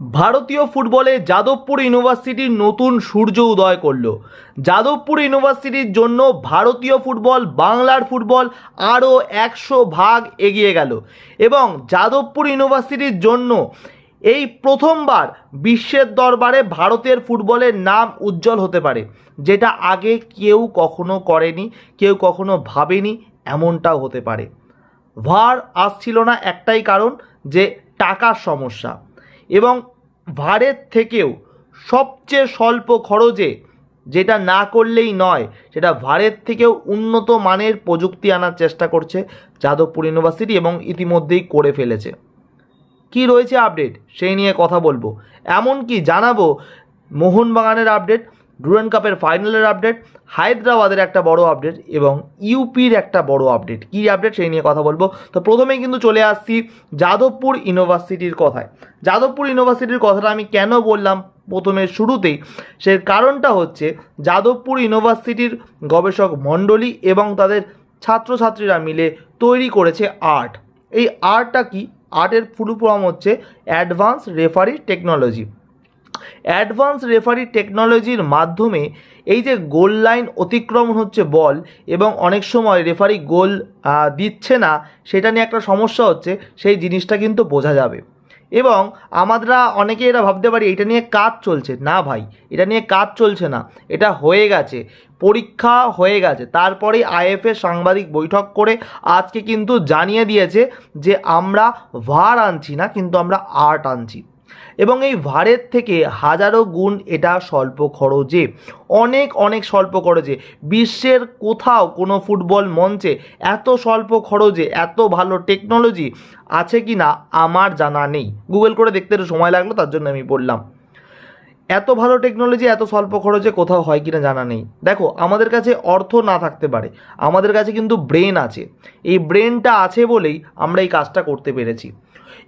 ভারতীয় ফুটবলে যাদবপুর ইউনিভার্সিটির নতুন সূর্য উদয় করল। যাদবপুর ইউনিভার্সিটির জন্য ভারতীয় ফুটবল, বাংলার ফুটবল আরও একশো ভাগ এগিয়ে গেল এবং যাদবপুর ইউনিভার্সিটির জন্য এই প্রথমবার বিশ্বের দরবারে ভারতের ফুটবলের নাম উজ্জ্বল হতে পারে, যেটা আগে কেউ কখনো করেনি, কেউ কখনো ভাবেনি এমনটাও হতে পারে। ভার আসছিল না একটাই কারণ, যে টাকার সমস্যা। এবং ভারের থেকেও সবচেয়ে স্বল্প খরচে যেটা না করলেই নয়, সেটা ভারের থেকেও উন্নত মানের প্রযুক্তি আনার চেষ্টা করছে যাদবপুর ইউনিভার্সিটি এবং ইতিমধ্যেই করে ফেলেছে। কি রয়েছে আপডেট? সেই নিয়ে কথা বলব। এমনকি জানাব, মোহনবাগানের আপডেট ডুরান কাপের ফাইনালের আপডেট, হায়দ্রাবাদের একটা বড় আপডেট এবং ইউপির একটা বড় আপডেট। কী আপডেট সেই নিয়ে কথা বলব? তো প্রথমেই কিন্তু চলে আসছি যাদবপুর ইউনিভার্সিটির কথায়। যাদবপুর ইউনিভার্সিটির কথাটা আমি কেন বললাম প্রথমে শুরুতেই? সে কারণটা হচ্ছে যাদবপুর ইউনিভার্সিটির গবেষক মণ্ডলী এবং তাদের ছাত্রছাত্রীরা মিলে তৈরি করেছে আর্ট। এই আর্টটা কি? আর্টের ফুল ফর্ম হচ্ছে advance referee technology. Advance referee টেকনোলজির মাধ্যমে এই যে গোল লাইন অতিক্রমণ হচ্ছে বল এবং অনেক সময় রেফারি গোল দিচ্ছে না, সেটা নিয়ে একটা সমস্যা হচ্ছে, সেই জিনিসটা কিন্তু বোঝা যাবে। এবং আমরা অনেকে এটা ভাবতে পারি এটা নিয়ে কাজ চলছে। না ভাই, এটা নিয়ে কাজ চলছে না। এটা হয়ে গেছে, পরীক্ষা হয়ে গেছে। তারপরে আইএফএ সাংবাদিক বৈঠক করে আজকে কিন্তু জানিয়ে দিয়েছে যে আমরা ভার আনছি না, কিন্তু আমরা আর্ট আনছি। এবং এই ভারের থেকে হাজারো গুণ এটা স্বল্প খরচে। অনেক অনেক স্বল্প খরচে। বিশ্বের কোথাও কোনো ফুটবল মঞ্চে এত স্বল্প খরচে, এত ভালো টেকনোলজি আছে কি না আমার জানা নেই। গুগল করে দেখতে একটু সময় লাগল, তার জন্য আমি বললাম। এত ভালো টেকনোলজি এত স্বল্প খরচে কোথাও হয় কিনা জানা নেই। দেখো, আমাদের কাছে অর্থ না থাকতে পারে। আমাদের কাছে কিন্তু ব্রেন আছে। এই ব্রেনটা আছে বলেই আমরা এই কাজটা করতে পেরেছি।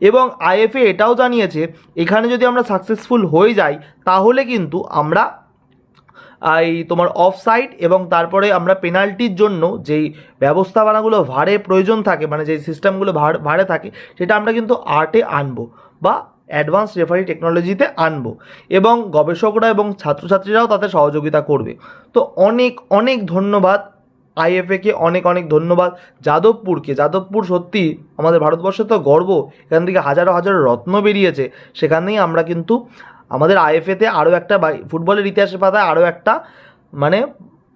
এবং আইএফএ এটাও জানিয়েছে, এখানে যদি আমরা সাকসেসফুল হয়ে যাই, তাহলে কিন্তু আমরা, এই তোমার অফ সাইড এবং তারপরে আমরা পেনাল্টির জন্য যেই ব্যবস্থাপনাগুলো ভারে প্রয়োজন থাকে মানে যেই সিস্টেমগুলো ভার, ভারে থাকে, সেটা আমরা কিন্তু আর্টে আনব বা অ্যাডভান্স রেফারি টেকনোলজিতে আনব এবং গবেষকরা এবং ছাত্রছাত্রীরাও তাতে সহযোগিতা করবে। তো অনেক অনেক ধন্যবাদ। আইএফএকে অনেক অনেক ধন্যবাদ। যাদবপুরকে, যাদবপুর সত্যি আমাদের ভারতবর্ষে তো গর্ব। এখান থেকে হাজারো হাজারো রত্ন বেরিয়েছে। সেখানেই আমরা কিন্তু আমাদের আইএফএতে আরও একটা ফুটবলের ইতিহাসের পাতায় আরও একটা মানে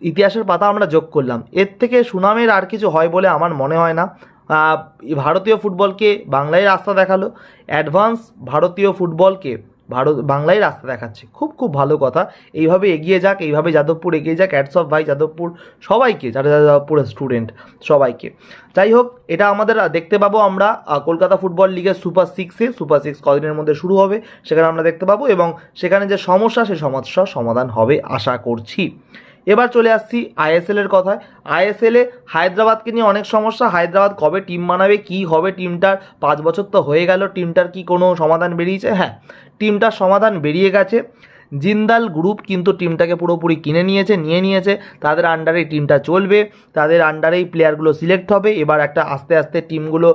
ইতিহাসের পাতা আমরা যোগ করলাম। এর থেকে সুনামের আর কিছু হয় বলে আমার মনে হয় না। ভারতীয় ফুটবলকে বাংলায় রাস্তা দেখাল। অ্যাডভান্স ভারতীয় ফুটবলকে ভারত, বাংলায় রাস্তা দেখাচ্ছে। খুব খুব ভালো কথা। এইভাবে এগিয়ে যাক, এইভাবে যাদবপুর এগিয়ে যাক অ্যাডস অফ ভাই যাদবপুর সবাইকে, যারা যারা যাদবপুরের স্টুডেন্ট সবাইকে। যাই হোক, এটা আমাদের দেখতে পাবো আমরা কলকাতা ফুটবল লিগের সুপার সিক্সে সুপার সিক্স কদিনের মধ্যে শুরু হবে, সেখানে আমরা দেখতে পাবো এবং সেখানে যে সমস্যা, সে সমস্যার সমাধান হবে, আশা করছি। এবার চলে আসছি আইএসএল এর কথায়। আইএসএল হায়দ্রাবাদকে নিয়ে অনেক সমস্যা। হায়দ্রাবাদ কবে টিম বানাবে, কি হবে, টিমটার পাঁচ বছর তো হয়ে গেল। টিমটার কি কোনো সমাধান বেরিয়েছে? হ্যাঁ টিমটার সমাধান বেরিয়ে গেছে। জিন্দাল গ্রুপ কিন্তু টিমটাকে পুরোপুরি কিনে নিয়েছে, নিয়ে নিয়েছে। তাদের আন্ডারেই টিমটা চলবে। তাদের আন্ডারেই প্লেয়ারগুলো সিলেক্ট হবে। এবার একটা আস্তে আস্তে টিমগুলো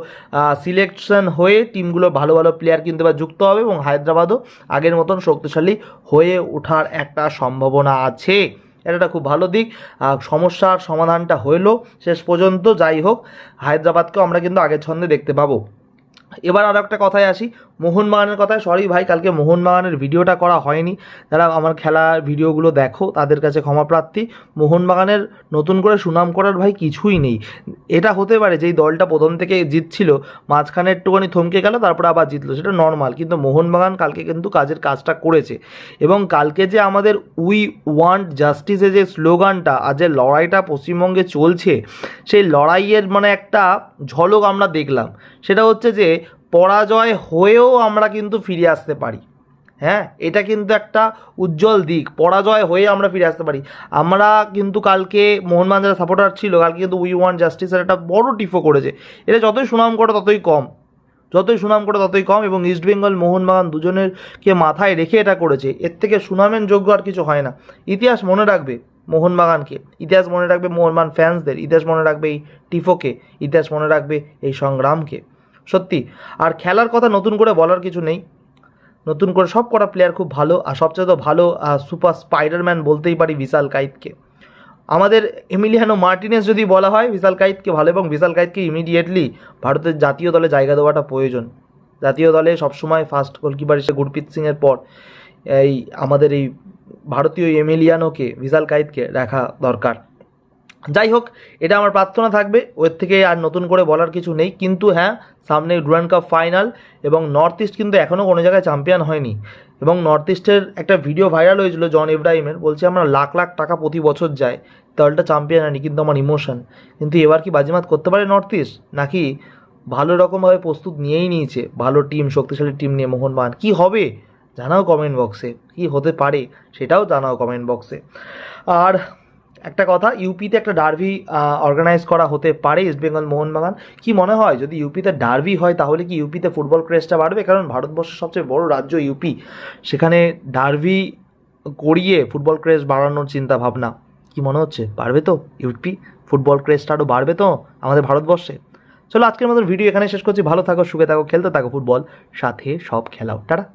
সিলেকশন হয়ে টিমগুলো ভালো ভালো প্লেয়ার কিন্তু এবার যুক্ত হবে এবং হায়দ্রাবাদও আগের মতন শক্তিশালী হয়ে ওঠার একটা সম্ভাবনা আছে। এটা একটা খুব ভালো দিক। সমস্যার সমাধানটা হইল শেষ পর্যন্ত। যাই হোক, হায়দ্রাবাদকেও আমরা কিন্তু আগের ছন্দে দেখতে পাবো। এবার আরও একটা কথায় আসি। মোহনবাগানের কথায় সরি ভাই, কালকে মোহনবাগানের ভিডিওটা করা হয়নি। যারা আমার খেলার ভিডিওগুলো দেখো, তাদের কাছে ক্ষমা প্রার্থী। মোহনবাগানের নতুন করে সুনাম করার ভাই কিছুই নেই। এটা হতে পারে যেই দলটা প্রথম থেকে জিতছিল, মাঝখানে একটুখানি থমকে গেল, তারপরে আবার জিতলো। সেটা নর্মাল কিন্তু মোহনবাগান কালকে কিন্তু কাজের কাজটা করেছে। এবং কালকে যে আমাদের উই ওয়ান্ট জাস্টিসে যে স্লোগানটা, আর যে লড়াইটা পশ্চিমবঙ্গে চলছে, সেই লড়াইয়ের মানে একটা ঝলক আমরা দেখলাম। সেটা হচ্ছে যে পরাজয় হয়েও আমরা কিন্তু ফিরে আসতে পারি। হ্যাঁ? এটা কিন্তু একটা উজ্জ্বল দিক। পরাজয় হয়ে আমরা ফিরে আসতে পারি। আমরা কিন্তু কালকে মোহনবাগান যারা সাপোর্টার ছিল, কালকে কিন্তু উই ওয়ান জাস্টিসের একটা বড় টিফো করেছে। এটা যতই সুনাম করে, ততই কম। যতই সুনাম করে, ততই কম এবং ইস্টবেঙ্গল মোহনবাগান দুজনেরকে মাথায় রেখে এটা করেছে। এর থেকে সুনামের যোগ্য আর কিছু হয় না। ইতিহাস মনে রাখবে মোহনবাগানকে ইতিহাস মনে রাখবে মোহনবাগান ফ্যান্সদের ইতিহাস মনে রাখবে এই টিফোকে ইতিহাস মনে রাখবে এই সংগ্রামকে। সত্যি। আর খেলার কথা নতুন করে বলার কিছু নেই। নতুন করে সব কটা প্লেয়ার খুব ভালো, আর সবচেয়ে তো ভালো সুপার স্পাইডারম্যান বলতেই পারি বিশাল কাইতকে। আমাদের এমিলিয়ানো মার্টিনেস যদি বলা হয়, বিশাল কাইতকে ভালো, এবং বিশাল কাইতকে ইমিডিয়েটলি ভারতের জাতীয় দলে জায়গা দেওয়াটা প্রয়োজন। জাতীয় দলে সবসময় ফার্স্ট গোলকিপার হিসেবে গুরপ্রীত সিংয়ের পর এই আমাদের এই ভারতীয় এমিলিয়ানোকে বিশাল কাইতকে রাখা দরকার। যাই হোক এটা আমার প্রার্থনা থাকবে। ওর থেকে আর নতুন করে বলার কিছু নেই। কিন্তু হ্যাঁ সামনে ডুরান্ড কাপ ফাইনাল এবং নর্থ ইস্ট কিন্তু এখনও কোনো জায়গায় চ্যাম্পিয়ন হয়নি। এবং নর্থ ইস্টের একটা ভিডিও ভাইরাল হয়েছিল জন ইব্রাহিমের, বলছে আমরা লাখ লাখ টাকা প্রতি বছর যায় দলটা চ্যাম্পিয়ন হয়নি, কিন্তু আমার ইমোশন কিন্তু এবার কি বাজিমাত করতে পারে নর্থ ইস্ট? নাকি ভালো রকমভাবে প্রস্তুত নিয়েই নিয়েছে? ভালো টিম, শক্তিশালী টিম নিয়ে মোহনবাগান কি হবে? জানাও কমেন্ট বক্সে কি হতে পারে? সেটাও জানাও কমেন্ট বক্সে আর একটা কথা ইউপিতে একটা ডার্ভি অর্গানাইজ করা হতে পারে ইস্টবেঙ্গল মোহনবাগান কি মনে হয়, যদি ইউপিতে ডার্ভি হয়, তাহলে কি ইউপিতে ফুটবল ক্রেজটা বাড়বে? কারণ ভারতবর্ষের সবচেয়ে বড় রাজ্য ইউপি সেখানে ডার্ভি করিয়ে ফুটবল ক্রেজ বাড়ানোর চিন্তা ভাবনা। কি মনে হচ্ছে? বাড়বে তো ইউপি ফুটবল ক্রেজটা আরও বাড়বে তো আমাদের ভারতবর্ষে? চলো আজকের মতন ভিডিও এখানে শেষ করছি। ভালো থাকো, সুখে থাকো, খেলতে থাকো ফুটবল সাথে সব খেলাও। টাটা।